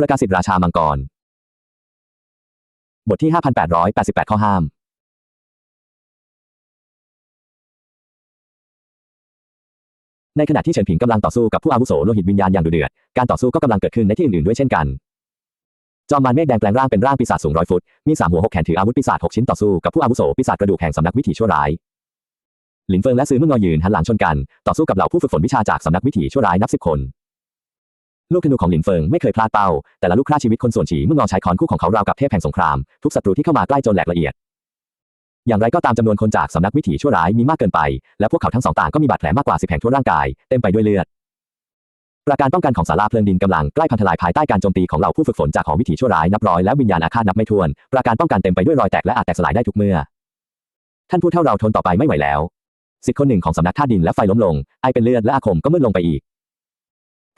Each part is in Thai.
ประกาศสิทธิราชามังกร บทที่ 5888 ข้อห้าม ในขณะที่เฉินผิงกำลังต่อสู้กับผู้อาวุโสโลหิตวิญญาณอย่างดุเดือด การต่อสู้ก็กำลังเกิดขึ้นในที่อื่นๆด้วยเช่นกัน จอมมารเมฆแดงแปลงร่างเป็นร่างปีศาจสูงร้อยฟุต มีสามหัวหกแขนถืออาวุธปีศาจหกชิ้นต่อสู้กับผู้อาวุโสปีศาจกระดูกแห่งสำนักวิถีชั่วร้ายหลินเฟิงและซือเมื่องอยืนหันหลังชนกัน ต่อสู้กับเหล่าผู้ฝึกฝนวิชาจากสำนักวิถีชั่วร้ายนับสิบคน ลูกธนูของหลินเฟิงไม่เคยพลาดเป้า แต่ละลูกฆ่าชีวิตคนส่วนฉีเมื่องอใช้คอนคู่ของเขาราวกับเทพแห่งสงคราม ทุกศัตรูที่เข้ามาใกล้จนแหลกละเอียด อย่างไรก็ตามจำนวนคนจากสำนักวิถีชั่วร้ายมีมากเกินไป และพวกเขาทั้งสองต่างก็มีบาดแผลมากกว่าสิบแห่งทั่วร่างกายเต็มไปด้วยเลือดประการป้องกันของศาลาเพลิงดินกำลังใกล้พังทลายภายใต้การโจมตีของเหล่าผู้ฝึกฝนจากหอวิถีชั่วร้ายนับร้อยและวิญญาณอาฆาตนับไม่ถ้วน ประการป้องกันเต็มไปด้วยรอยแตกและอาจแตกสลายได้ทุกเมื่อ ท่านผู้เท่าเราทนต่อไปไม่ไหวแล้วสิทธิ์คนหนึ่งของสำนักธาดินและไฟล้มลง ไอเป็นเลือดและอาคมก็มืดลงไปอีก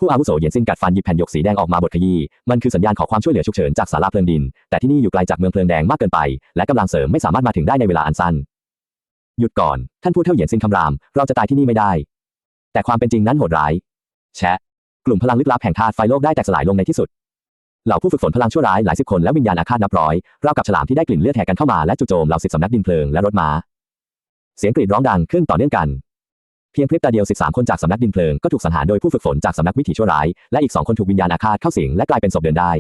ผู้อาวุโสเหยียนซินกัดฟันหยิบแผ่นหยกสีแดงออกมาบดขยี้มันคือสัญญาณขอความช่วยเหลือฉุกเฉินจากศาลาเพลิงดิน แต่ที่นี่อยู่ไกลจากเมืองเพลิงแดงมากเกินไป และกำลังเสริมไม่สามารถมาถึงได้ในเวลาอันสั้น หยุดก่อน ท่านผู้เท่าเหยียนซินคำราม เราจะตายที่นี่ไม่ได้ แต่ความเป็นจริงนั้นโหดร้าย แชะ กลุ่มพลังลึกลับแห่งธาตุไฟโลกได้แตกสลายลงในที่สุด เหล่าผู้ฝึกฝนพลังชั่วร้ายหลายสิบคนและวิญญาณอาฆาตนับร้อยราวกับฉลามที่ได้กลิ่นเลือดแห่กันเข้ามาและจู่โจมเหล่าสิบสำนักดินเพลิงและรถม้าเสียงกรีดร้องดังขึ้นต่อเนื่องกัน เพียงพริบตาเดียว 13 คนจากสำนักดินเพลิงก็ถูกสังหารโดยผู้ฝึกฝนจากสำนักวิถีชั่วร้าย และอีก 2 คนถูกวิญญาณอาฆาตเข้าสิงและกลายเป็นศพเดินได้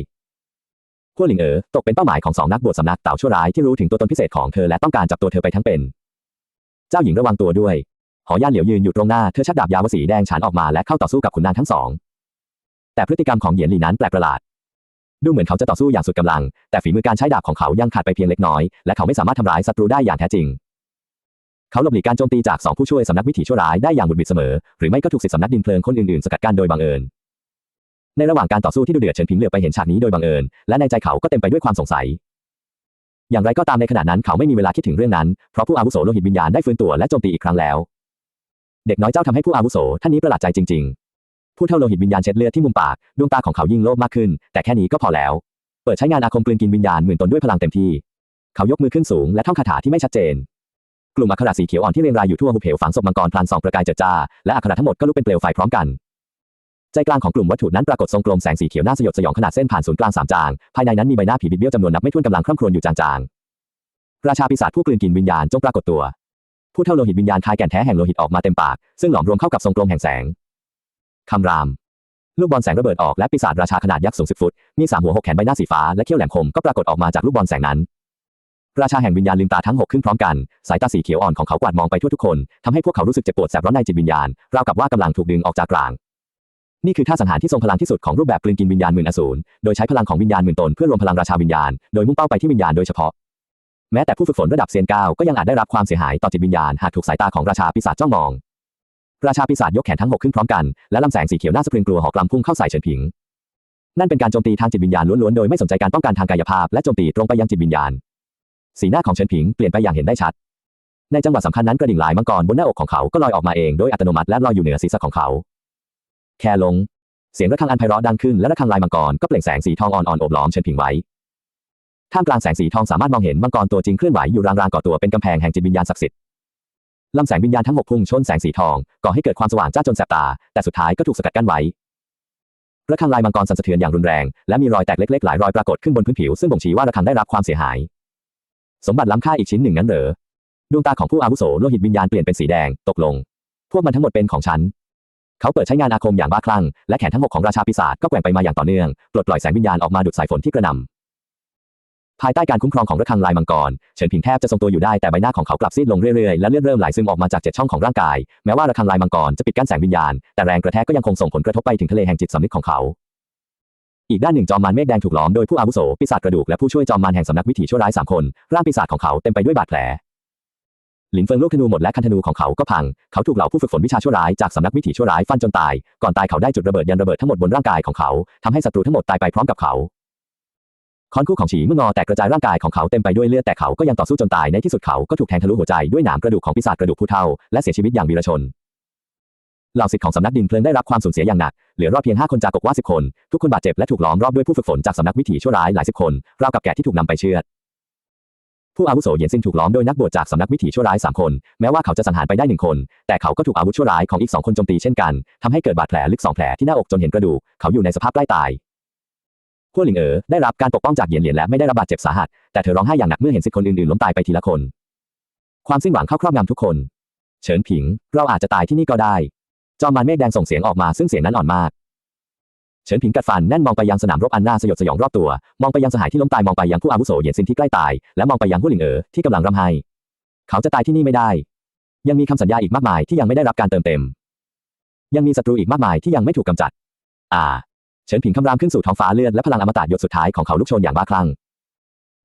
พวหลิงเอ๋อตกเป็นเป้าหมายของสองนักบวชสำนักเต่าชั่วร้ายที่รู้ถึงตัวตนพิเศษของเธอและต้องการจับตัวเธอไปทั้งเป็น เจ้าหญิงระวังตัวด้วย หอย่านเหลียวยืนอยู่ตรงหน้าเธอชักดาบยาวสีแดงฉานออกมาและเข้าต่อสู้กับขุนนางทั้งสอง แต่พฤติกรรมของเหยียนหลีนั้นแปลกประหลาด ดูเหมือนเขาจะต่อสู้อย่างสุดกำลัง แต่ฝีมือการใช้ดาบของเขายังขาดไปเพียงเล็กน้อยและเขาไม่สามารถทำร้ายศัตรูได้อย่างแท้จริง เขาหลบหลีกการโจมตีจากสองผู้ช่วยสำนักวิถีชั่วร้ายได้อย่างบุดบิดเสมอ หรือไม่ก็ถูกสิทธิสำนักดินเพลิงคนอื่นๆ สกัดกั้นโดยบังเอิญ ในระหว่างการต่อสู้ที่ดุเดือดเฉินผิงเหลือไปเห็นฉากนี้โดยบังเอิญ และในใจเขาก็เต็มไปด้วยความสงสัย อย่างไรก็ตามในขณะนั้นเขาไม่มีเวลาคิดถึงเรื่องนั้น เพราะผู้อาวุโสโลหิตวิญญาณได้ฟื้นตัวและโจมตีอีกครั้งแล้ว เด็กน้อยเจ้าทำให้ผู้อาวุโสท่านนี้ประหลาดใจจริง ๆ ผู้เท่าโลหิตวิญญาณเช็ดเลือดที่มุมปากดวงตาของเขายิ่งโลภมากขึ้น แต่แค่นี้ก็พอแล้ว เปิดใช้งานอาคมกลืนกินวิญญาณหมื่นตนด้วยพลังเต็มที่ เขายกมือขึ้นสูงและท่องคาถาที่ไม่ชัดเจน กลุ่มอักขระสีเขียวอ่อนที่เรียงรายอยู่ทั่วหุบเหวฝังศพมังกรพลันส่องประกายเจิดจ้า และอักขระทั้งหมดก็ลุกเป็นเปลวไฟพร้อมกัน ใจกลางของกลุ่มวัตถุนั้นปรากฏทรงกลมแสงสีเขียวน่าสยดสยองขนาดเส้นผ่านศูนย์กลางสามจาง ภายในนั้นมีใบหน้าผีบิดเบี้ยวจำนวนนับไม่ถ้วนกำลังคร่ำครวญอยู่จางๆ ราชาปีศาจผู้กลืนกินวิญญาณจงปรากฏตัว ผู้เท่าโลหิตวิญญาณคายแก่นแท้แห่งโลหิตออกมาเต็มปาก ซึ่งหลอมรวมเข้ากับทรงกลมแห่งแสงคำราม ลูกบอลแสงระเบิดออกและปีศาจราชาขนาดยักษ์สูงสิบฟุต มีสามหัวหกแขนใบหน้าสีฟ้าและเขี้ยวแหลมคมก็ปรากฏออกมาจากลูกบอลแสงนั้น ราชาแห่งวิญญาณลืมตาทั้งหกขึ้นพร้อมกัน สายตาสีเขียวอ่อนของเขากวาดมองไปทั่วทุกคนทำให้พวกเขารู้สึกเจ็บปวดแสบร้อนในจิตวิญญาณราวกับว่ากำลังถูกดึงออกจากกลาง นี่คือท่าสังหารที่ทรงพลังที่สุดของรูปแบบกลืนกินวิญญาณหมื่นอสูรโดยใช้พลังของวิญญาณหมื่นตนเพื่อรวมพลังราชาวิญญาณโดยมุ่งเป้าไปที่วิญญาณโดยเฉพาะแม้แต่ผู้ฝึกฝนระดับเซียนเก้าก็ยังอาจได้รับความเสียหายต่อจิตวิญญาณหากถูกสายตาของราชาปีศาจจ้องมอง ราชาปีศาจยกแขนทั้งหกขึ้นพร้อมกันและลำแสงสีเขียวน่าสะพรึงกลัวหอกลำพุ่งเข้าใส่เฉินผิง นั่นเป็นการโจมตีทางจิตวิญญาณล้วนๆโดยไม่สนใจการป้องกันทางกายภาพและโจมตีตรงไปยังจิตวิญญาณ สีหน้าของเฉินผิงเปลี่ยนไปอย่างเห็นได้ชัด ในจังหวะสำคัญนั้นกระดิ่งลายมังกรบนหน้าอกของเขาก็ลอยออกมาเองโดยอัตโนมัติและลอยอยู่เหนือศีรษะของเขา แค่ลง เสียงระฆังอันไพเราะดังขึ้นและระฆังลายมังกรก็เปล่งแสงสีทองอ่อนๆโอบล้อมเฉินผิงไว้ท่ามกลางแสงสีทองสามารถมองเห็นมังกรตัวจริงเคลื่อนไหวอยู่รางๆก่อตัวเป็นกำแพงแห่งจิตวิญญาณศักดิ์สิทธิ์ลำแสงวิญญาณทั้งหกพุ่งชนแสงสีทองก่อให้เกิดความสว่างจ้าจนแสบตา แต่สุดท้ายก็ถูกสกัดกั้นไว้ระฆังลายมังกรสั่นสะเทือนอย่างรุนแรงและมีรอยแตกเล็กๆหลายรอยปรากฏขึ้นบนพื้นผิวซึ่งบ่งชี้ว่าระฆังได้รับความเสียหาย สมบัติล้ำค่าอีกชิ้นหนึ่งนั้นเหรอ ดวงตาของผู้อาวุโสโลหิตวิญญาณเปลี่ยนเป็นสีแดง ตกลง พวกมันทั้งหมดเป็นของฉัน เขาเปิดใช้งานอาคมอย่างบ้าคลั่ง และแขนทั้งหกของราชาปีศาจก็แกว่งไปมาอย่างต่อเนื่อง ปลดปล่อยแสงวิญญาณออกมาดุดสายฝนที่กระหน่ำภายใต้การคุ้มครองของระฆังลายมังกร เฉินผิงแทบจะทรงตัวอยู่ได้แต่ใบหน้าของเขากลับซีดลงเรื่อยๆ และเลือดเริ่มไหลซึมออกมาจากเจ็ดช่องของร่างกาย แม้ว่าระฆังลายมังกรจะปิดกั้นแสงวิญญาณ แต่แรงกระแทกก็ยังคงส่งผลกระทบไปถึงทะเลแห่งจิตสำนึกของเขา อีกด้านหนึ่งจอมมารเมฆแดงถูกล้อมโดยผู้อาวุโสปีศาจกระดูกและผู้ช่วยจอมมารแห่งสำนักวิถีชั่วร้ายสามคน ร่างปีศาจของเขาเต็มไปด้วยบาดแผลหลินเฟิงลูกธนูหมดและคันธนูของเขาก็พัง เขาถูกเหล่าผู้ฝึกฝนวิชาชั่วร้ายจากสำนักวิถีชั่วร้ายฟันจนตาย ก่อนตายเขาได้จุดระเบิดยันระเบิดทั้งหมดบนร่างกายของเขาทำให้ศัตรูทั้งหมดตายไปพร้อมกับเขาคอนคู่ของฉีเมื่องอแตกกระจายร่างกายของเขาเต็มไปด้วยเลือดแต่เขาก็ยังต่อสู้จนตายในที่สุดเขาก็ถูกแทงทะลุหัวใจด้วยหนามกระดูกของปีศาจกระดูกผู้เฒ่าและเสียชีวิตอย่างวีรชน เหล่าศิษย์ของสำนักดินเพลิงได้รับความสูญเสียอย่างหนัก เหลือรอดเพียงห้าคนจากกว่าสิบคน ทุกคนบาดเจ็บและถูกล้อมรอบด้วยผู้ฝึกฝนจากสำนักวิถีชั่วร้ายหลายสิบคน ราวกับแกะที่ถูกนำไปเชือด ผู้อาวุโสเยียนซินถูกล้อมโดยนักบวชจากสำนักวิถีชั่วร้ายสามคน แม้ว่าเขาจะสังหารไปได้หนึ่งคน แต่เขาก็ถูกอาวุธชั่วร้ายของอีกสองคนโจมตีเช่นกัน ทำให้เกิดบาดแผลลึกสองแผลที่หน้าอกจนเห็นกระดูก เขาอยู่ในสภาพใกล้ตายพวกหลิงเอ๋อได้รับการปกป้องจากเหยียนเหรียญและไม่ได้รับบาดเจ็บสาหัส แต่เธอร้องไห้อย่างหนักเมื่อเห็นสิทธิ์คนอื่นๆล้มตายไปทีละคน ความสิ้นหวังเข้าครอบงำทุกคน เฉินผิง เราอาจจะตายที่นี่ก็ได้ จอมมารเมฆแดงส่งเสียงออกมาซึ่งเสียงนั้นอ่อนมาก เฉินผิงกัดฟันแน่นมองไปยังสนามรบอันน่าสยดสยองรอบตัว มองไปยังสหายที่ล้มตายมองไปยังผู้อาวุโสเหยียนซินที่ใกล้ตาย และมองไปยังผู้หลิงเอ๋อที่กำลังร่ำไห้ เขาจะตายที่นี่ไม่ได้ ยังมีคำสัญญาอีกมากมายที่ยังไม่ได้รับการเติมเต็ม ยังมีศัตรูอีกมากมายที่ยังไม่ถูกกำจัด อ่า เฉินผิงคำรามขึ้นสู่ท้องฟ้าเลือดและพลังอมตะหยดสุดท้ายของเขาลุกโชนอย่างบ้าคลั่ง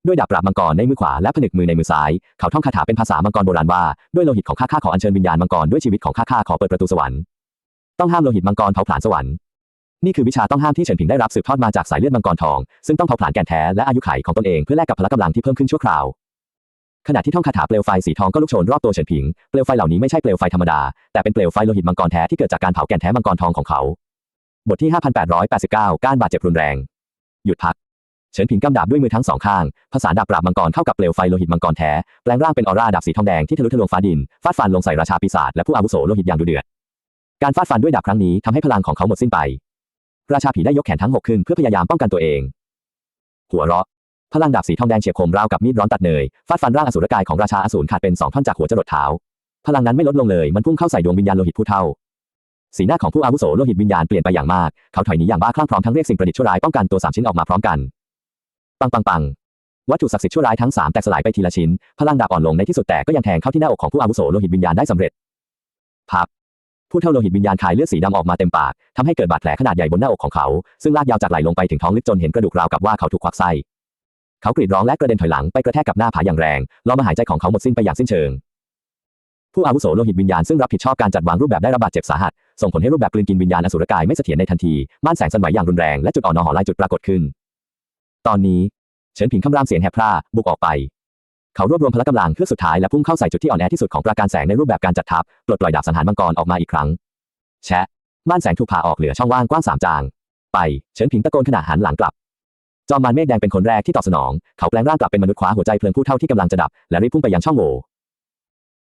ด้วยดาบปราบมังกรในมือขวาและผนึกมือในมือซ้าย เขาท่องคาถาเป็นภาษามังกรโบราณว่า ด้วยโลหิตของข้าข้าขออัญเชิญวิญญาณมังกรด้วยชีวิตของข้าข้าขอเปิดประตูสวรรค์ ต้องห้ามโลหิตมังกรเผาผลาญสวรรค์นี่คือวิชาต้องห้ามที่เฉินผิงได้รับสืบทอดมาจากสายเลือดมังกรทอง ซึ่งต้องเผาผลาญแก่นแท้และอายุขัยของตนเองเพื่อแลกกับพละกำลังที่เพิ่มขึ้นชั่วคราว ขณะที่ท่องคาถาเปลวไฟสีทองก็ลุกโชนรอบตัวเฉินผิง เปลวไฟเหล่านี้ไม่ใช่เปลวไฟธรรมดา แต่เป็นเปลวไฟโลหิตมังกรแท้ที่เกิดจากการเผาแก่นแท้มังกรทองของเขา บทที่ 5889 การบาดเจ็บรุนแรง หยุดพัก เฉินผิงกำดาบด้วยมือทั้งสองข้างผสาดาบปราบมังกรเข้ากับเปลวไฟโลหิตมังกรแท้ แปลงร่างเป็นออร่าดาบสีทองแดงที่ทะลุทะลวงฟ้าดิน ฟาดฟันลงใส่ราชาปีศาจและผู้อาวุโสโลหิตอย่างดุเดือด การฟาดฟันด้วยดาบครั้งนี้ทำให้พลังของเขาหมดสิ้นไป ราชาผีได้ยกแขนทั้งหกขึ้นเพื่อพยายามป้องกันตัวเอง หัวเราะ พลังดาบสีทองแดงเฉียบคมราวกับมีดร้อนตัดเนย ฟาดฟันร่างอสูรกายของราชาอสูรขาดเป็นสองท่อนจากหัวจรดเท้า พลังนั้นไม่ลดลงเลย มันพุ่งเข้าใส่ดวงวิญญาณโลหิตผู้เท่า สีหน้าของผู้อาวุโสโลหิตวิญญาณเปลี่ยนไปอย่างมาก เขาถอยหนีอย่างบ้าคลั่งพร้อมทั้งเรียกสิ่งประดิษฐ์ชั่วร้ายป้องกันตัวสามชิ้นออกมาพร้อมกัน ปังปังปังวัตถุศักดิ์สิทธิ์ชั่วร้ายทั้งสามแตกสลายไปทีละชิ้น พลังดาบอ่อนลงในที่สุดแต่ก็ยังแทงเข้าที่หน้าอกของผู้อาวุโสโลหิตวิญญาณได้สำเร็จพับ ผู้เท่าโลหิตวิญญาณคายเลือดสีดำออกมาเต็มปากทำให้เกิดบาดแผลขนาดใหญ่บนหน้าอกของเขา ซึ่งลากยาวจากไหล่ลงไปถึงท้องลึกจนเห็นกระดูกราวกับว่าเขาถูกควักไส้ เขากรีดร้องและกระเด็นถอยหลังไปกระแทกกับหน้าผาอย่างแรงล้อมหายใจของเขาหมดสิ้นไปอย่างสิ้นเชิง ผู้อาวุโสโลหิตวิญญาณซึ่งรับผิดชอบการจัดวางรูปแบบได้รับบาดเจ็บสาหัส ส่งผลให้รูปแบบกลืนกินวิญญาณอสุรกายไม่เสถียรในทันที ม่านแสงสั่นไหวอย่างรุนแรงและจุดอ่อนนอหอลายจุดปรากฏขึ้น ตอนนี้เฉินผิงคำรามเสียงแหบพร่าบุกออกไป เขารวบรวมพละกำลังเพื่อสุดท้ายและพุ่งเข้าใส่จุดที่อ่อนแอที่สุดของปราการแสงในรูปแบบการจัดทัพปลดปล่อยดาบสังหารมังกรออกมาอีกครั้ง แชะ ม่านแสงถูกผ่าออกเหลือช่องว่างกว้างสามจาง ไป เฉินผิงตะโกนขณะหันหลังกลับ จอมมารเมฆแดงเป็นคนแรกที่ตอบสนอง เขาแปลงร่างกลับเป็นมนุษย์คว้าหัวใจเพลิงผู้เท่าที่กำลังจะดับ และรีบพุ่งไปยังช่องโหว่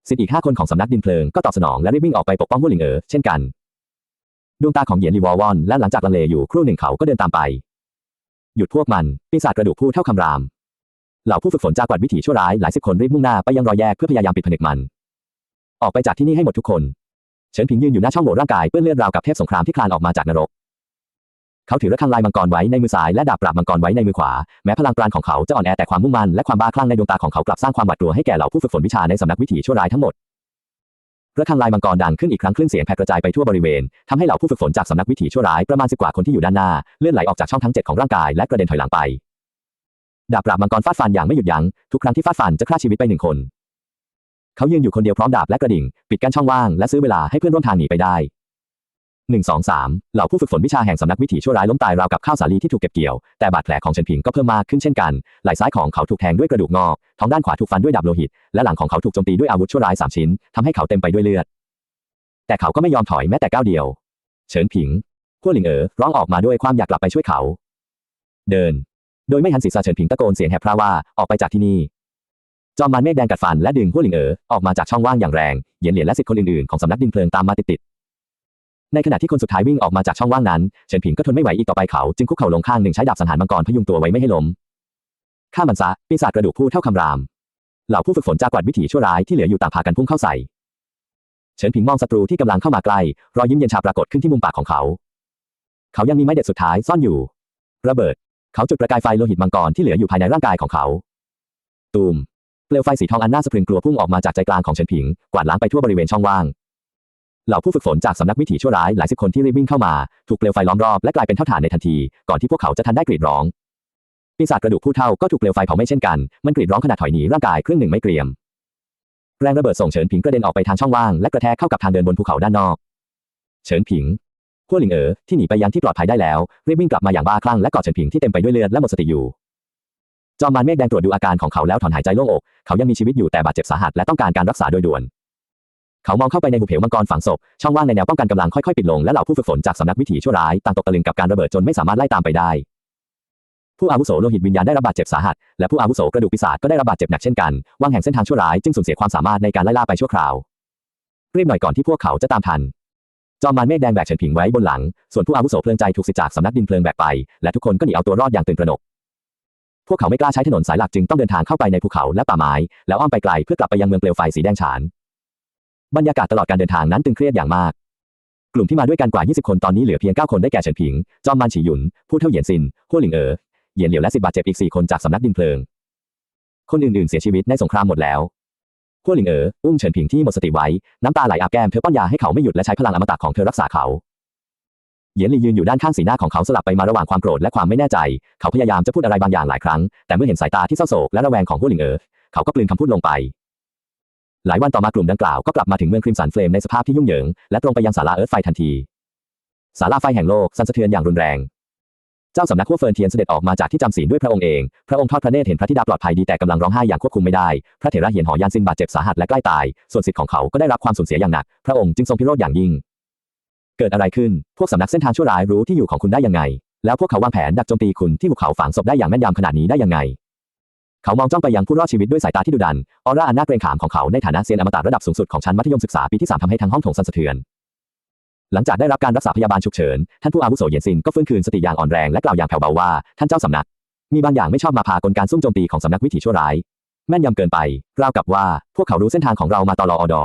สิทธิ์อีกห้าคนของสำนักดินเพลิงก็ตอบสนองและรีบวิ่งออกไปปกป้องผู้หลิงเอ๋อเช่นกัน ดวงตาของเหยียนลีวอลวอนและหลังจากลังเลอยู่ครู่หนึ่งเขาก็เดินตามไป หยุดพวกมันปีศาจกระดูกผู้เท่าคำราม เหล่าผู้ฝึกฝนจากกวัดวิถีชั่วร้ายหลายสิบคนรีบมุ่งหน้าไปยังรอยแยกเพื่อพยายามปิดผนึกมัน ออกไปจากที่นี่ให้หมดทุกคน เฉินผิงยืนอยู่หน้าช่องโหว่ร่างกายเปื้อนเลือดราวกับเทพสงครามที่คลานออกมาจากนรก เขาถือระฆังลายมังกรไว้ในมือซ้ายและดาบปราบมังกรไว้ในมือขวา แม้พลังปราณของเขาจะอ่อนแอแต่ความมุ่งมั่นและความบ้าคลั่งในดวงตาของเขากลับสร้างความหวาดกลัวให้แก่เหล่าผู้ฝึกฝนวิชาในสำนักวิถีชั่วร้ายทั้งหมดระฆังลายมังกรดังขึ้นอีกครั้งคลื่นเสียงแผ่กระจายไปทั่วบริเวณทำให้เหล่าผู้ฝึกฝนจากสำนักวิถีชั่วร้ายประมาณสิบกว่าคนที่อยู่ด้านหน้าเลื่อนไหลออกจากช่องทั้งเจ็ดของร่างกายและกระเด็นถอยหลังไป ดาบปราบมังกรฟาดฟันอย่างไม่หยุดยั้งทุกครั้งที่ฟาดฟันจะฆ่าชีวิตไปหนึ่งคน เขายืนอยู่คนเดียวพร้อมดาบและกระดิ่ง ปิดกั้นช่องว่างและซื้อเวลาให้เพื่อนร่วมทางหนีไปได้หนึ่งสองสามเหล่าผู้ฝึกฝนวิชาแห่งสำนักวิถีชั่วร้ายล้มตายราวกับข้าวสาลีที่ถูกเก็บเกี่ยว แต่บาดแผลของเฉินผิงก็เพิ่มมากขึ้นเช่นกันไหล่ซ้ายของเขาถูกแทงด้วยกระดูกงอกท้องด้านขวาถูกฟันด้วยดาบโลหิต และหลังของเขาถูกโจมตีด้วยอาวุธชั่วร้ายสามชิ้นทำให้เขาเต็มไปด้วยเลือด แต่เขาก็ไม่ยอมถอยแม้แต่ก้าวเดียว เฉินผิงขั้วหลิงเอ๋อร้องออกมาด้วยความอยากกลับไปช่วยเขา เดิน โดยไม่หันศีรษะเฉินผิงตะโกนเสียงแหบพร่าว่าออกไปจากที่นี่จอมมารเมฆแดงกัดฟันและดึงขั้วหลิงเอ๋อออกมาจากช่องว่างอย่างแรงเหยียนเหรียญและสิทธิ์คนอื่นๆของสำนักดินเพลิงตามมาติดๆในขณะที่คนสุดท้ายวิ่งออกมาจากช่องว่างนั้นเฉินผิงก็ทนไม่ไหวอีกต่อไปเขาจึงคุกเข่าลงข้างหนึ่งใช้ดาบสังหารมังกรพยุงตัวไว้ไม่ให้ล้มฆ่ามันซะปีศาจกระดูกผู้เท่าคำรามเหล่าผู้ฝึกฝนจากกวัดวิถีชั่วร้ายที่เหลืออยู่ต่างพากันพุ่งเข้าใส่เฉินผิงมองศัตรูที่กำลังเข้ามาใกล้รอยยิ้มเย็นชาปรากฏขึ้นที่มุมปากของเขา เขายังมีไม้เด็ดสุดท้ายซ่อนอยู่ ระเบิด เขาจุดประกายไฟโลหิตมังกรที่เหลืออยู่ภายในร่างกายของเขา ตูม เปลวไฟสีทองอันน่าสะพรึงกลัวพุ่งออกมาจากใจกลางของเฉินผิง กวาดล้างไปทั่วบริเวณช่องว่าง เหล่าผู้ฝึกฝนจากสำนักวิถีชั่วร้ายหลายสิบคนที่รีบวิ่งเข้ามา ถูกเปลวไฟล้อมรอบและกลายเป็นเท่าฐานในทันที ก่อนที่พวกเขาจะทันได้กรีดร้อง ปีศาจกระดูกผู้เท่าก็ถูกเปลวไฟเผาไหม้เช่นกัน มันกรีดร้องขณะถอยหนีร่างกายครึ่งหนึ่งไม่เกรียม แรงระเบิดส่งเฉินผิงกระเด็นออกไปทางช่องว่างและกระแทกเข้ากับทางเดินบนภูเขาด้านนอก เฉินผิง ขั้วหลิงเอ๋อที่หนีไปยังที่ปลอดภัยได้แล้วรีบวิ่งกลับมาอย่างบ้าคลั่งและกอดเฉินผิงที่เต็มไปด้วยเลือดและหมดสติอยู่จอมมารเมฆแดงตรวจดูอาการของเขาแล้วถอนหายใจโล่งอก เขายังมีชีวิตอยู่แต่บาดเจ็บสาหัสและต้องการการรักษาโดยด่วน เขามองเข้าไปในหุบเหวมังกรฝังศพ ช่องว่างในแนวป้องกันกำลังค่อยๆปิดลงและเหล่าผู้ฝึกฝนจากสำนักวิถีชั่วร้ายต่างตกตะลึงกับการระเบิดจนไม่สามารถไล่ตามไปได้ ผู้อาวุโสโลหิตวิญญาณได้รับบาดเจ็บสาหัส และผู้อาวุโสกระดูกปีศาจก็ได้รับบาดเจ็บหนักเช่นกันวางแห่งเส้นทางชั่วร้ายจึงสูญเสียความสามารถในการไล่ล่าไปชั่วคราวรีบหน่อยก่อนที่พวกเขาจะตามทัน จอมมารเมฆแดงแบกเฉินผิงไว้บนหลัง ส่วนผู้อาวุโสเพลิงใจถูกสิจากสำนักดินเพลิงแบกไป และทุกคนก็หนีเอาตัวรอดอย่างตื่นตระหนก พวกเขาไม่กล้าใช้ถนนสายหลักจึงต้องเดินทางเข้าไปในภูเขาและป่าไม้ แล้วอ้อมไปไกลเพื่อกลับไปยังเมืองเปลวไฟสีแดงฉาน บรรยากาศตลอดการเดินทางนั้นตึงเครียดอย่างมาก กลุ่มที่มาด้วยกันกว่า 20 คนตอนนี้เหลือเพียง 9 คนได้แก่เฉินผิง จอมมานฉีหยุน ผู้เท่าเหยียนซินฮั่วหลิงเอ๋อเหยียนเหลียวและสิบบาดเจ็บอีก4คนจากสำนักดินเพลิง คนอื่นๆเสียชีวิตในสงครามหมดแล้ว ฮั่วหลิงเอ๋ออุ้มเฉินผิงที่หมดสติไว้ น้ำตาไหลอาบแก้มเธอป้อนยาให้เขาไม่หยุดและใช้พลังอมตะของเธอรักษาเขาเหยียนหลียืนอยู่ด้านข้างสีหน้าของเขาสลับไปมาระหว่างความโกรธและความไม่แน่ใจ เขาพยายามจะพูดอะไรบางอย่างหลายครั้ง แต่เมื่อเห็นสายตาที่เศร้าโศกและระแวงของฮั่วหลิงเอ๋อเขาก็กลืนคำพูดลงไป หลายวันต่อมากลุ่มดังกล่าวก็กลับมาถึงเมืองคริมสันเฟลมในสภาพที่ยุ่งเหยิงและตรงไปยังศาลาเอิร์ธไฟทันทีศาลาไฟแห่งโลกสั่นสะเทือนอย่างรุนแรง เจ้าสำนักขั้วเฟินเทียนเสด็จออกมาจากที่จำศีลด้วยพระองค์เอง พระองค์ทอดพระเนตรเห็นพระธิดาปลอดภัยดีแต่กำลังร้องไห้อย่างควบคุมไม่ได้ พระเถระเหียนหอยานซินบาดเจ็บสาหัสและใกล้ตาย ส่วนสิทธิ์ของเขาก็ได้รับความสูญเสียอย่างหนัก พระองค์จึงทรงพิโรธอย่างยิ่ง เกิดอะไรขึ้น พวกสำนักเส้นทางชั่วร้ายรู้ที่อยู่ของคุณได้ยังไง แล้วพวกเขาวางแผนดักโจมตีคุณที่ภูเขาฝังศพได้อย่างแม่นยำขนาดนี้ได้ยังไง เขามองจ้องไปยังผู้รอดชีวิตด้วยสายตาที่ดุดัน ออร่าอันน่าเกรงขามของเขาในฐานะเซียนอมตะระดับสูงสุดของชั้นมัธยมศึกษาปีที่สามทำให้ทั้งห้องโถงสั่นสะเทือน หลังจากได้รับการรักษาพยาบาลฉุกเฉิน ท่านผู้อาวุโสเยียนซินก็ฟื้นคืนสติอย่างอ่อนแรงและกล่าวอย่างแผ่วเบาว่า ท่านเจ้าสำนัก มีบางอย่างไม่ชอบมาพากลการซุ่มโจมตีของสำนักวิถีชั่วร้าย แม่นยำเกินไป ราวกับว่าพวกเขารู้เส้นทางของเรามาตลออดอ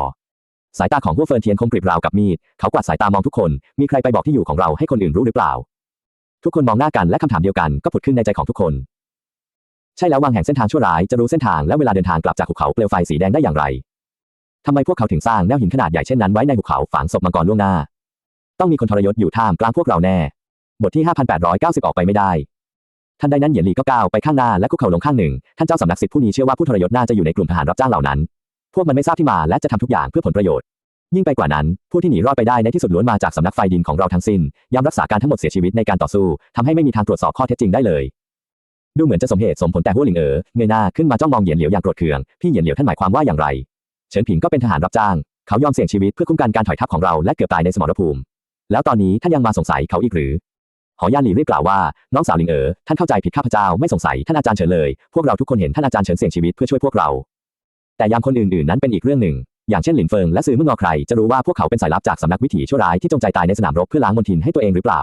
สายตาของพวเฟินเทียนคมกริบราวกับมีด เขากวาดสายตามองทุกคน มีใครไปบอกที่อยู่ของเราให้คนอื่นรู้หรือเปล่า ทุกคนมองหน้ากันและคำถามเดียวกันก็ผุดขึ้นในใจของทุกคน ใช่แล้ววางแห่งเส้นทางชั่วร้ายจะรู้เส้นทางและเวลาเดินทางกลับจากภูเขาเปลวไฟสีแดงได้อย่างไรทำไมพวกเขาถึงสร้างแนวหินขนาดใหญ่เช่นนั้นไว้ในภูเขาฝังศพมังกรล่วงหน้า ต้องมีคนทรยศอยู่ท่ามกลางพวกเราแน่ บทที่ 5890 ออกไปไม่ได้ทันใดนั้นเหยียนหลีก็ก้าวไปข้างหน้าและคุกเข่าลงข้างหนึ่ง ท่านเจ้าสำนักสิทธิผู้นี้เชื่อว่าผู้ทรยศน่าจะอยู่ในกลุ่มทหารรับจ้างเหล่านั้น พวกมันไม่ทราบที่มาและจะทำทุกอย่างเพื่อผลประโยชน์ ยิ่งไปกว่านั้น ผู้ที่หนีรอดไปได้ในที่สุดล้วนมาจากสำนักไฟดินของเราทั้งสิ้นยามรักษาการทั้งหมดเสียชีวิตในการต่อสู้ทำให้ไม่มีทางตรวจสอบข้อเท็จจริงได้เลย ดูเหมือนจะสมเหตุสมผลแต่หัวหลิงเอ๋อเงยหน้าขึ้นมาจ้องมองเหยียนเหลียวอย่างโกรธเคืองพี่เหยียนเหลียวท่านหมายความว่าอย่างไร เฉินผิงก็เป็นทหารรับจ้าง เขายอมเสี่ยงชีวิตเพื่อคุ้มกันการถอยทัพของเราและเกือบตายในสมรภูมิ แล้วตอนนี้ท่านยังมาสงสัยเขาอีกหรือ หอยานหลีรีบกล่าวว่า น้องสาวหลิงเอ๋อท่านเข้าใจผิดข้าพเจ้าไม่สงสัยท่านอาจารย์เฉินเลย พวกเราทุกคนเห็นท่านอาจารย์เฉินเสี่ยงชีวิตเพื่อช่วยพวกเรา แต่ยามคนอื่นๆนั้นเป็นอีกเรื่องหนึ่ง อย่างเช่นหลินเฟิงและซือเมื่องอใคร จะรู้ว่าพวกเขาเป็นสายลับจากสำนักวิถีชั่วร้ายที่จงใจตายในสนามรบเพื่อล้างมลทินให้ตัวเองหรือเปล่า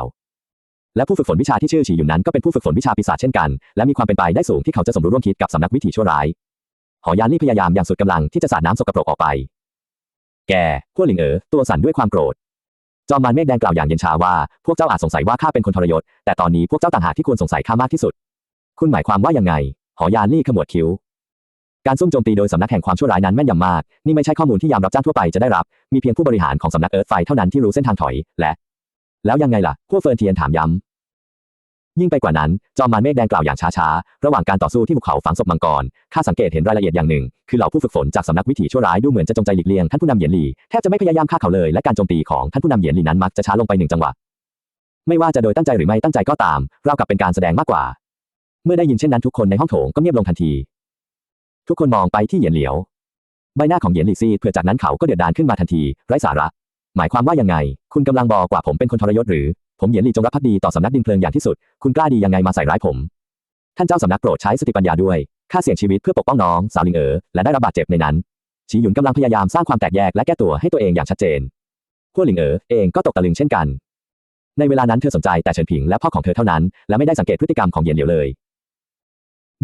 และผู้ฝึกฝนวิชาที่ชื่อฉีหยุนนั้นก็เป็นผู้ฝึกฝนวิชาปีศาจเช่นกัน และมีความเป็นไปได้สูงที่เขาจะสมรู้ร่วมคิดกับสำนักวิถีชั่วร้าย หอยานลี่พยายามอย่างสุดกำลังที่จะสาดน้ำสกปรกออกไป แกพวกหลิงเอ๋อตัวสั่นด้วยความโกรธ จอมมารเมฆแดงกล่าวอย่างเย็นชาว่า พวกเจ้าอาจสงสัยว่าข้าเป็นคนทรยศ แต่ตอนนี้พวกเจ้าต่างหากที่ควรสงสัยข้ามากที่สุด คุณหมายความว่ายังไง หอยานลี่ขมวดคิ้ว การซุ่มโจมตีโดยสำนักแห่งความชั่วร้ายนั้นแม่นยำมาก นี่ไม่ใช่ข้อมูลที่ยามรับจ้างทั่วไปจะได้รับ มีเพียงผู้บริหารของสำนักเอิร์ธไฟเท่านั้นที่รู้เส้นทางถอย และ แล้วยังไงล่ะ พวกเฟิร์นเทียนถามย้ำ ยิ่งไปกว่านั้น จอมมารเมฆแดงกล่าวอย่างช้าๆ ระหว่างการต่อสู้ที่ภูเขาฝังศพมังกร ข้าสังเกตเห็นรายละเอียดอย่างหนึ่ง คือเหล่าผู้ฝึกฝนจากสำนักวิถีชั่วร้ายดูเหมือนจะจงใจหลีกเลี่ยงท่านผู้นำเหยียนหลีแทบจะไม่พยายามฆ่าเขาเลย และการโจมตีของท่านผู้นำเหยียนหลีนั้นมักจะช้าลงไปหนึ่งจังหวะ ไม่ว่าจะโดยตั้งใจหรือไม่ตั้งใจก็ตาม เรากับเป็นการแสดงมากกว่า เมื่อได้ยินเช่นนั้นทุกคนในห้องโถงก็เงียบลงทันที ทุกคนมองไปที่เหยียนเหลียว ใบหน้าของเหยียนหลีซีดเพื่อจากนั้นเขาก็เดือดดานขึ้นมาทันที ไร้สาระ หมายความว่ายังไง คุณกำลังบอกว่าผมเป็นคนทรยศหรือ ผมเหยียนหลีจงรับภักดีต่อสำนักดินเพลิงอย่างที่สุด คุณกล้าดียังไงมาใส่ร้ายผม ท่านเจ้าสำนักโปรดใช้สติปัญญาด้วยข้าเสี่ยงชีวิตเพื่อปกป้องน้องสาวลิงเอ๋อและได้รับบาดเจ็บในนั้นชีหยุนกำลังพยายามสร้างความแตกแยกและแก้ตัวให้ตัวเองอย่างชัดเจนพวกหลิงเอ๋อเองก็ตกตะลึงเช่นกัน ในเวลานั้นเธอสนใจแต่เฉินผิงและพ่อของเธอเท่านั้น และไม่ได้สังเกตพฤติกรรมของเหยียนเหลียวเลย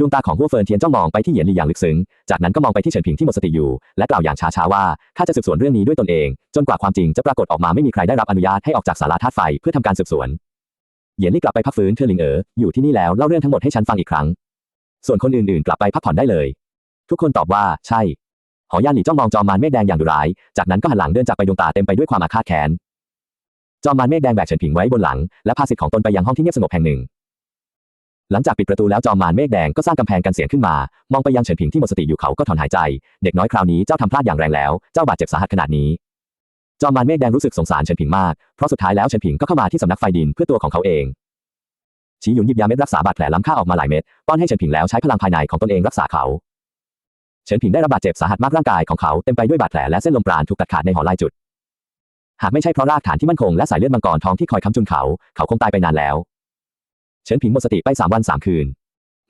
ดวงตาของหัวเฟินเทียนจ้องมองไปที่เหยียนหลีอย่างลึกซึ้ง จากนั้นก็มองไปที่เฉินผิงที่หมดสติอยู่ และกล่าวอย่างช้าๆว่า ข้าจะสืบสวนเรื่องนี้ด้วยตนเอง จนกว่าความจริงจะปรากฏออกมาไม่มีใครได้รับอนุญาตให้ออกจากศาลาธาตุไฟเพื่อทำการสืบสวน เหยียนลี่กลับไปพักฟื้นเธอหลิงเอ๋ออยู่ที่นี่แล้วเล่าเรื่องทั้งหมดให้ฉันฟังอีกครั้ง ส่วนคนอื่นๆ กลับไปพักผ่อนได้เลย ทุกคนตอบว่า ใช่ หอยานหลี่จ้องมองจอมมารเมฆแดงอย่างดุร้าย จากนั้นก็หันหลังเดินจากไปดวงตาเต็มไปด้วยความอาฆาตแค้น จอมมารเมฆแดงแบกเฉินผิงไว้บนหลัง และพาสิทธิ์ของตนไปยังห้องที่เงียบสงบแห่งหนึ่ง หลังจากปิดประตูแล้วจอมมารเมฆแดงก็สร้างกำแพงกันเสียงขึ้นมา มองไปยังเฉินผิงที่หมดสติอยู่เขาก็ถอนหายใจ เด็กน้อยคราวนี้เจ้าทำพลาดอย่างแรงแล้ว เจ้าบาดเจ็บสาหัสขนาดนี้ จอมมารเมฆแดงรู้สึกสงสารเฉินผิงมาก เพราะสุดท้ายแล้วเฉินผิงก็เข้ามาที่สำนักไฟดินเพื่อตัวของเขาเองชีหยุนหยิบยาเม็ดรักษาบาดแผลล้ำค่าออกมาหลายเม็ด ป้อนให้เฉินผิงแล้วใช้พลังภายในของตนเองรักษาเขา เฉินผิงได้รับบาดเจ็บสาหัสมากร่างกายของเขาเต็มไปด้วยบาดแผลและเส้นลมปราณถูกตัดขาดในหอลายจุด หากไม่ใช่เพราะรากฐานที่มั่นคงและสายเลือดมังกรทองที่คอยค้ำจุนเขา เขาคงตายไปนานแล้ว เฉินผิงหมดสติไปสามวันสามคืน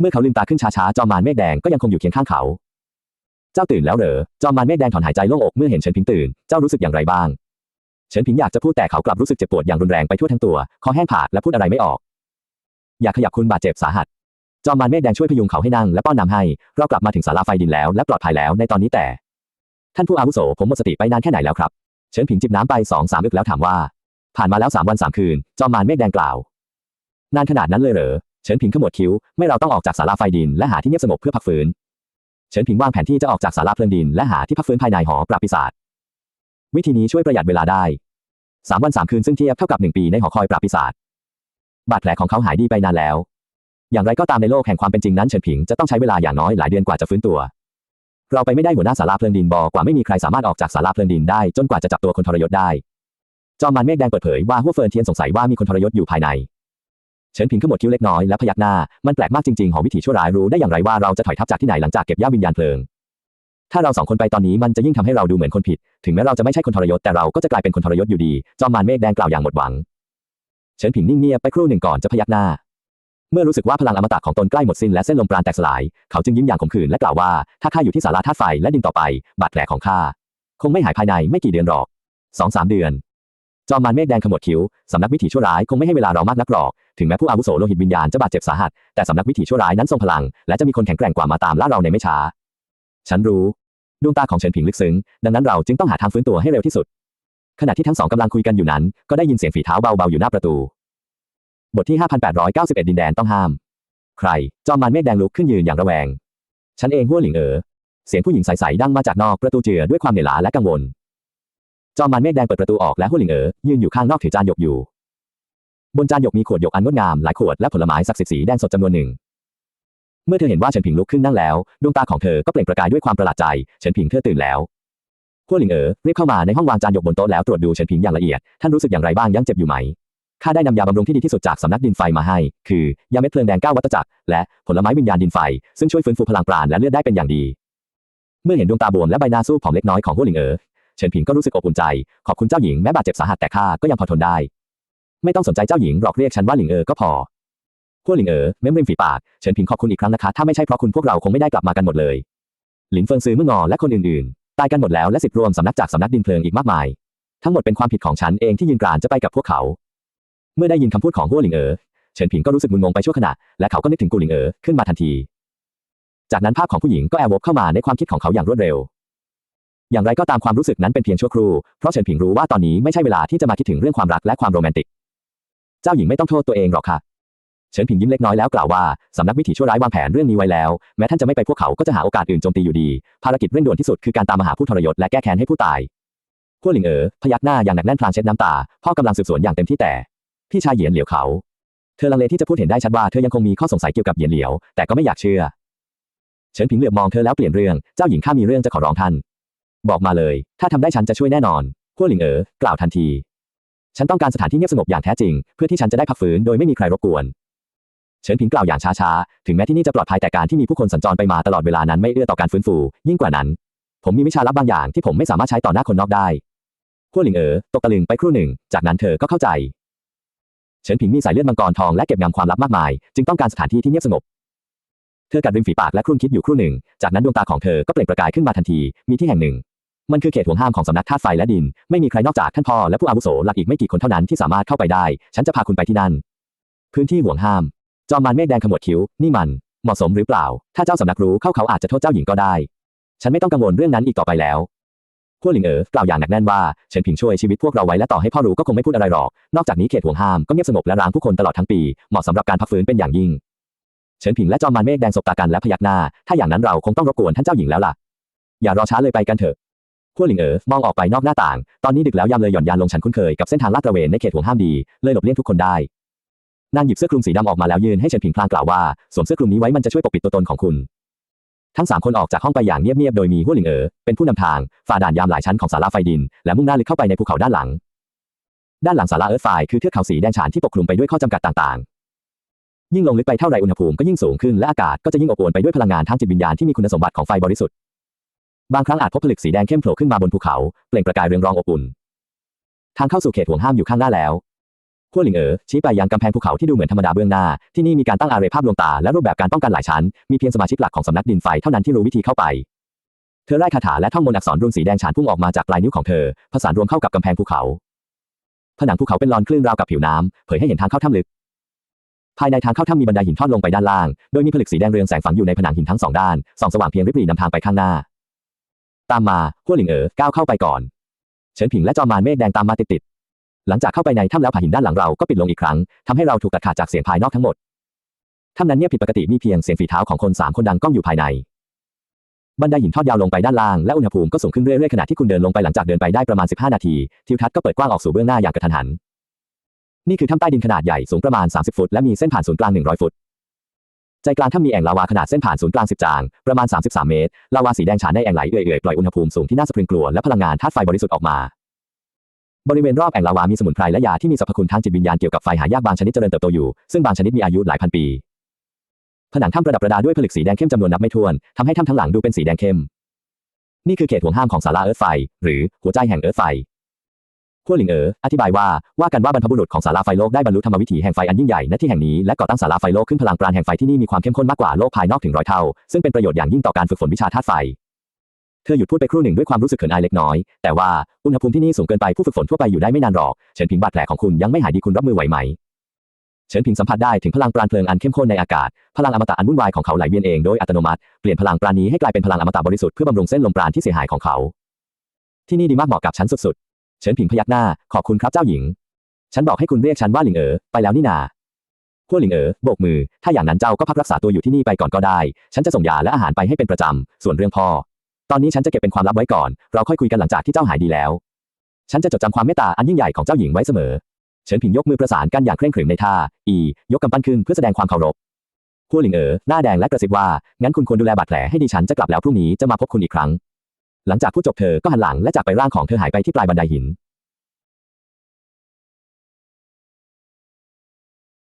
เมื่อเขาลืมตาขึ้นช้าๆ จอมมารเมฆแดงก็ยังคงอยู่เคียงข้างเขา เจ้าตื่นแล้วเหรอ จอมมารเมฆแดงถอนหายใจโล่งอกเมื่อเห็นเฉินผิงตื่น เจ้ารู้สึกอย่างไรบ้าง เฉินผิงอยากจะพูดแต่เขากลับรู้สึกเจ็บปวดอย่างรุนแรงไปทั่วทั้งตัว คอแห้งผากและพูดอะไรไม่ออก อยากขยับคุณบาดเจ็บสาหัส จอมมารเมฆแดงช่วยพยุงเขาให้นั่งและป้อนน้ำให้ เรากลับมาถึงศาลาไฟดินแล้วและปลอดภัยแล้วในตอนนี้แต่ ท่านผู้อาวุโสผมหมดสติไปนานแค่ไหนแล้วครับ เฉินผิงจิบน้ำไปสองสามอึกแล้วถามว่า ผ่านมาแล้วสามวันสามคืน จอมมารเมฆแดงกล่าว นานขนาดนั้นเลยเหรอ เฉินผิงขมวดคิ้ว ไม่เราต้องออกจากศาลาไฟดินและหาที่เงียบสงบเพื่อพักฟื้น เฉินผิงวางแผนที่จะออกจากศาลาเพลิงดินและหาที่พักฟื้นภายในหอปราบปีศาจ วิธีนี้ช่วยประหยัดเวลาได้สามวันสามคืนซึ่งเทียบเท่ากับหนึ่งปีในหอคอยปราบปีศาจ บาดแผลของเขาหายดีไปนานแล้ว อย่างไรก็ตามในโลกแห่งความเป็นจริงนั้นเฉินผิงจะต้องใช้เวลาอย่างน้อยหลายเดือนกว่าจะฟื้นตัว เราไปไม่ได้หัวหน้าศาลาเพลิงดินบอกว่าไม่มีใครสามารถออกจากศาลาเพลิงดินได้จนกว่าจะจับตัวคนทรยศได้ จอมมารเมฆแดงเปิดเผยว่าหัวเฟินเทียนสงสัยว่ามีคนทรยศอยู่ภายใน เฉินผิงขมวดคิ้วเล็กน้อยและพยักหน้า มันแปลกมากจริงๆ หอวิถีชั่วร้ายรู้ได้อย่างไรว่าเราจะถอยทัพจากที่ไหนหลังจากเก็บย่าวิญญาณเพลิง ถ้าเราสองคนไปตอนนี้มันจะยิ่งทำให้เราดูเหมือนคนผิด ถึงแม้เราจะไม่ใช่คนทรยศแต่เราก็จะกลายเป็นคนทรยศอยู่ดี จอมมารเมฆแดงกล่าวอย่างหมดหวัง เฉินผิงนิ่งเงียบไปครู่หนึ่งก่อนจะพยักหน้า เมื่อรู้สึกว่าพลังอมตะของตนใกล้หมดสิ้นและเส้นลมปราณแตกสลาย เขาจึงยิ้มอย่างขมขื่นและกล่าวว่าถ้าข้าอยู่ที่ศาลาธาตุไฟและดินต่อไป บาดแผลของข้าคงไม่หายภายในไม่กี่เดือนหรอกสองสามเดือน จอมมารเมฆแดงขมวดคิ้ว สำนักวิถีชั่วร้ายคงไม่ให้เวลาเรามากนักหรอก ถึงแม้ผู้อาวุโสโลหิตวิญญาณจะบาดเจ็บสาหัส แต่สำนักวิถีชั่วร้ายนั้นทรงพลัง และจะมีคนแข็งแกร่งกว่ามาตามล่าเราในไม่ช้า ฉันรู้ ดวงตาของเฉินผิงลึกซึ้ง ดังนั้นเราจึงต้องหาทางฟื้นตัวให้เร็วที่สุด ขณะที่ทั้งสองกำลังคุยกันอยู่นั้น ก็ได้ยินเสียงฝีเท้าเบาๆอยู่หน้าประตู บทที่ 5891 ดินแดนต้องห้าม ใคร จอมมารเมฆแดงลุกขึ้นยืนอย่างระแวง ฉันเองหัวหลิงเอ๋อ เสียงผู้หญิงใสๆดังมาจากนอกประตูเจือด้วยความเหนื่อยล้าและกังวล จอมมารเมฆแดงเปิดประตูออกและหัวหลิงเอ๋อยืนอยู่ข้างนอกถือจานหยกอยู่ บนจานหยกมีขวดหยกอันงดงามหลายขวดและผลไม้ศักดิ์สิทธิ์สีแดงสดจำนวนหนึ่ง เมื่อเธอเห็นว่าเฉินผิงลุกขึ้นนั่งแล้วดวงตาของเธอก็เปล่งประกายด้วยความประหลาดใจเฉินผิงเธอตื่นแล้วหัวหลิงเอ๋อรีบเข้ามาในห้องวางจานหยกบนโต๊ะแล้วตรวจดูเฉินผิงอย่างละเอียดท่านรู้สึกอย่างไรบ้างยังเจ็บอยู่ไหมข้าได้นำยาบำรุงที่ดีที่สุดจากสำนักดินไฟมาให้ คือยาเม็ดเพลิงแดงเก้าวัตจักรและผลไม้วิญญาณดินไฟ ซึ่งช่วยฟื้นฟูพลังปราณและเลือดได้เป็นอย่างดี เมื่อเห็นดวงตาบวมและใบหน้าสู้ผอมเล็กน้อยของหัวหลิงเอ๋อ เฉินผิงก็รู้สึกอบอุ่นใจ ขอบคุณเจ้าหญิงแม้บาดเจ็บสาหัสแต่ข้าก็ยังพอทนได้ ไม่ต้องสนใจเจ้าหญิงหรอกเรียกฉันว่าหลิงเอ๋อก็พอหัวหลิงเอ๋อเม้มริมฝีปาก เฉินผิงขอบคุณอีกครั้งนะคะ ถ้าไม่ใช่เพราะคุณพวกเราคงไม่ได้กลับมากันหมดเลย หลินเฟิงซื้อมื่องอและคนอื่นๆ ตายกันหมดแล้วและสิทธิ์รวมสำนักจากสำนักดินเพลิงอีกมากมาย ทั้งหมดเป็นความผิดของฉันเองที่ยืนกรานจะไปกับพวกเขา เมื่อได้ยินคำพูดของหัวหลิงเอ๋อเฉินผิงก็รู้สึกมึนงงไปชั่วขณะ และเขาก็นึกถึงกูหลิงเอ๋อขึ้นมาทันที จากนั้นภาพของผู้หญิงก็แอบวบเข้ามาในความคิดของเขาอย่างรวดเร็ว อย่างไรก็ตามความรู้สึกนั้นเป็นเพียงชั่วครู่ เพราะเฉินผิงรู้ว่าตอนนี้ไม่ใช่เวลาที่จะมาคิดถึงเรื่องความรักและความโรแมนติก เจ้าหญิงไม่ต้องโทษตัวเองหรอกค่ะ เฉินผิงยิ้มเล็กน้อยแล้วกล่าวว่าสำนักวิถีชั่วร้ายวางแผนเรื่องนี้ไว้แล้ว แม้ท่านจะไม่ไปพวกเขาก็จะหาโอกาสอื่นโจมตีอยู่ดี ภารกิจเร่งด่วนที่สุดคือการตามมาหาผู้ทรยศและแก้แค้นให้ผู้ตายพวกหลิงเอ๋อพยักหน้าอย่างหนักแน่นพลางเช็ดน้ำตา พ่อกำลังสืบสวนอย่างเต็มที่แต่พี่ชายเหยียนเหลียวเขา เธอลังเลที่จะพูดเห็นได้ชัดว่าเธอยังคงมีข้อสงสัยเกี่ยวกับเหยียนเหลียว แต่ก็ไม่อยากเชื่อ เฉินผิงเหลือบมองเธอแล้วเปลี่ยนเรื่อง เจ้าหญิงข้ามีเรื่องจะขอร้องท่าน บอกมาเลย ถ้าทำได้ฉันจะช่วยแน่นอนพวหลิงเอ๋อกล่าวทันที ฉันต้องการสถานที่เงียบสงบอย่างแท้จริง เพื่อที่ฉันจะได้พักฟื้นโดยไม่มีใครรบกวน เฉินผิงกล่าวอย่างช้าๆ ถึงแม้ที่นี่จะปลอดภัยแต่การที่มีผู้คนสัญจรไปมาตลอดเวลานั้นไม่เอื้อต่อการฟื้นฟู ยิ่งกว่านั้น ผมมีวิชาลับบางอย่างที่ผมไม่สามารถใช้ต่อหน้าคนนอกได้พวหลิงเอ๋อตกตะลึงไปครู่หนึ่ง จากนั้นเธอก็เข้าใจ เฉินผิงมีสายเลือดมังกรทองและเก็บงำความลับมากมาย จึงต้องการสถานที่ที่เงียบสงบเธอกัดริมฝีปากและครุ่นคิดอยู่ครู่หนึ่ง จากนั้นดวงตาของเธอก็เปล่งประกายขึ้นมาทันที มีที่แห่งหนึ่ง มันคือเขตห่วงห้ามของสำนักธาตุไฟและดิน ไม่มีใครนอกจากท่านพ่อและผู้อาวุโสหลักอีกไม่กี่คนเท่านั้นที่สามารถเข้าไปได้ ฉันจะพาคุณไปที่นั่น พื้นที่ห่วงห้าม จอมมารเมฆแดงขมวดคิ้ว นี่มัน เหมาะสมหรือเปล่า ถ้าเจ้าสำนักรู้เข้าเขาอาจจะโทษเจ้าหญิงก็ได้ ฉันไม่ต้องกังวลเรื่องนั้นอีกต่อไปแล้วพวกหลิงเอ๋อกล่าวอย่างหนักแน่นว่าเฉินผิงช่วยชีวิตพวกเราไว้และต่อให้พ่อรู้ก็คงไม่พูดอะไรหรอก นอกจากนี้เขตห่วงห้ามก็เงียบสงบและร้างผู้คนตลอดทั้งปี เหมาะสำหรับการพักฟื้นเป็นอย่างยิ่ง เฉินผิงและจอมมารเมฆแดงสบตากันและพยักหน้า ถ้าอย่างนั้นเราคงต้องรบกวนท่านเจ้าหญิงแล้วล่ะ อย่ารอช้าเลยไปกันเถอะ พวกหลิงเอ๋อมองออกไปนอกหน้าต่าง ตอนนี้ดึกแล้วยามเลยหย่อนยานลงฉันคุ้นเคยกับเส้นทางลาดตระเวนในเขตห่วงห้ามดี เลยหลบเลี่ยงทุกคนได้นางหยิบเสื้อคลุมสีดำออกมาแล้วยืนให้เฉินผิงพลางกล่าวว่าสวมเสื้อคลุมนี้ไว้มันจะช่วยปกปิดตัวตนของคุณ ทั้งสามคนออกจากห้องไปอย่างเงียบๆโดยมีหัวหลิงเอ๋อเป็นผู้นำทางฝ่าด่านยามหลายชั้นของศาลาไฟดิน และมุ่งหน้าลึกเข้าไปในภูเขาด้านหลัง ด้านหลังศาลาเอิร์ธไฟคือเทือกเขาสีแดงฉานที่ปกคลุมไปด้วยข้อจำกัดต่างๆ ยิ่งลงลึกไปเท่าไรอุณหภูมิก็ยิ่งสูงขึ้นและอากาศก็จะยิ่งอบอวลไปด้วยพลังงานทางจิตวิญญาณที่มีคุณสมบัติของไฟบริสุทธิ์ บางครั้งอาจพบผลึกสีแดงเข้มโผล่ขึ้นมาบนภูเขา เปล่งประกายเรืองรองอบอุ่น ทางเข้าสู่เขตห่วงห้ามอยู่ข้างหน้าแล้วพวหลิงเอ๋อชี้ไปยังกำแพงภูเขาที่ดูเหมือนธรรมดาเบื้องหน้า ที่นี่มีการตั้งอาเรภาพลวงตาและรูปแบบการป้องกันหลายชั้น มีเพียงสมาชิกหลักของสำนักดินไฟเท่านั้นที่รู้วิธีเข้าไป เธอไล่คาถาและท่องมนต์อักษรรุนสีแดงฉานพุ่งออกมาจากปลายนิ้วของเธอ ผสานรวมเข้ากับกำแพงภูเขา ผนังภูเขาเป็นลอนคลื่นราวกับผิวน้ำเผยให้เห็นทางเข้าถ้ำลึก ภายในทางเข้าถ้ำมีบันไดหินทอดลงไปด้านล่าง โดยมีผลึกสีแดงเรืองแสงฝังอยู่ในผนังหินทั้งสองด้านส่องสว่างเพียงริบหรี่นำทางไปข้างหน้า ตามมาหัวหลิงเอ๋อก้าวเข้าไปก่อนเฉินผิงและจอมมารเมฆแดงตามมาติดๆหลังจากเข้าไปในถ้ำแล้วผาหินด้านหลังเราก็ปิดลงอีกครั้งทำให้เราถูกตัดขาดจากเสียงภายนอกทั้งหมดถ้ำนั้นเงียบผิดปกติมีเพียงเสียงฝีเท้าของคนสามคนดังก้องอยู่ภายในบันไดหินทอดยาวลงไปด้านล่างและอุณหภูมิก็สูงขึ้นเรื่อยๆขณะที่คุณเดินลงไปหลังจากเดินไปได้ประมาณ 15 นาที ทิวทัศน์ก็เปิดกว้างออกสู่เบื้องหน้าอย่างกระทันหัน นี่คือถ้ำใต้ดินขนาดใหญ่สูงประมาณ 30 ฟุตและมีเส้นผ่านศูนย์กลาง 100 ฟุต ใจกลางถ้ำมีแอ่งลาวาขนาดเส้นผ่านศูนย์กลาง10จางประมาณ 33 เมตร ลาวาสีแดงฉานในแอ่งไหลเอื่อยๆ ปล่อยอุณหภูมิสูงที่น่าสะพรึงกลัว และพลังงานธาตุไฟบริสุทธิ์ออกมา บริเวณรอบแอ่งลาวามีสมุนไพรและยาที่มีสรรพคุณทางจิตวิญญาณเกี่ยวกับไฟหายากบางชนิดเจริญเติบโตอยู่ ซึ่งบางชนิดมีอายุหลายพันปี ผนังถ้ำประดับประดาด้วยผลึกสีแดงเข้มจำนวนนับไม่ถ้วนทำให้ถ้ำทั้งหลังดูเป็นสีแดงเข้ม นี่คือเขตห่วงห้ามของศาลาเอิร์ธไฟ หรือหัวใจแห่งเอิร์ธไฟ ขั้วหลิงเอ๋ออธิบายว่า ว่ากันว่าบรรพบุรุษของศาลาไฟโลกได้บรรลุธรรมวิถีแห่งไฟอันยิ่งใหญ่ณที่แห่งนี้และก่อตั้งศาลาไฟโลกขึ้นพลังปราณแห่งไฟที่นี่มีความเข้มข้นมากกว่าโลกภายนอกถึงร้อยเท่า ซึ่งเป็นประโยชน์อย่างยิ่งต่อการฝึกฝนวิชาธาตุไฟเธอหยุดพูดไปครู่หนึ่งด้วยความรู้สึกเขินอายเล็กน้อย แต่ว่าอุณหภูมิที่นี่สูงเกินไปผู้ฝึกฝนทั่วไปอยู่ได้ไม่นานหรอกเฉินผิงบาดแผลของคุณยังไม่หายดีคุณรับมือไหวไหมเฉินผิงสัมผัสได้ถึงพลังปราณเพลิงอันเข้มข้นในอากาศ พลังอมตะอันวุ่นวายของเขาไหลเวียนเองโดยอัตโนมัติ เปลี่ยนพลังปราณนี้ให้กลายเป็นพลังอมตะบริสุทธิ์เพื่อบำรุงเส้นลมปราณที่เสียหายของเขา ที่นี่ดีมากเหมาะกับฉันสุด เฉินผิงพยักหน้า ขอบคุณครับเจ้าหญิง ฉันบอกให้คุณเรียกฉันว่าหลิงเอ๋อไปแล้วนี่นาพวหลิงเอ๋อโบกมือ ถ้าอย่างนั้นเจ้าก็พักรักษาตัวอยู่ที่นี่ไปก่อนก็ได้ ฉันจะส่งยาและอาหารไปให้เป็นประจำ ส่วนเรื่องพ่อ ตอนนี้ฉันจะเก็บเป็นความลับไว้ก่อน เราค่อยคุยกันหลังจากที่เจ้าหายดีแล้ว ฉันจะจดจำความเมตตาอันยิ่งใหญ่ของเจ้าหญิงไว้เสมอ เฉินผิงยกมือประสานกันอย่างเคร่งขรึมในท่า อี ยกกำปั้นขึ้นเพื่อแสดงความเคารพหัวหลิงเอ๋อหน้าแดงและกระซิบว่า งั้นคุณควรดูแลบาดแผลให้ดีฉันจะกลับแล้วพรุ่งนี้จะมาพบคุณอีกครั้ง หลังจากพูดจบเธอก็หันหลังและจากไปร่างของเธอหายไปที่ปลายบันไดหิน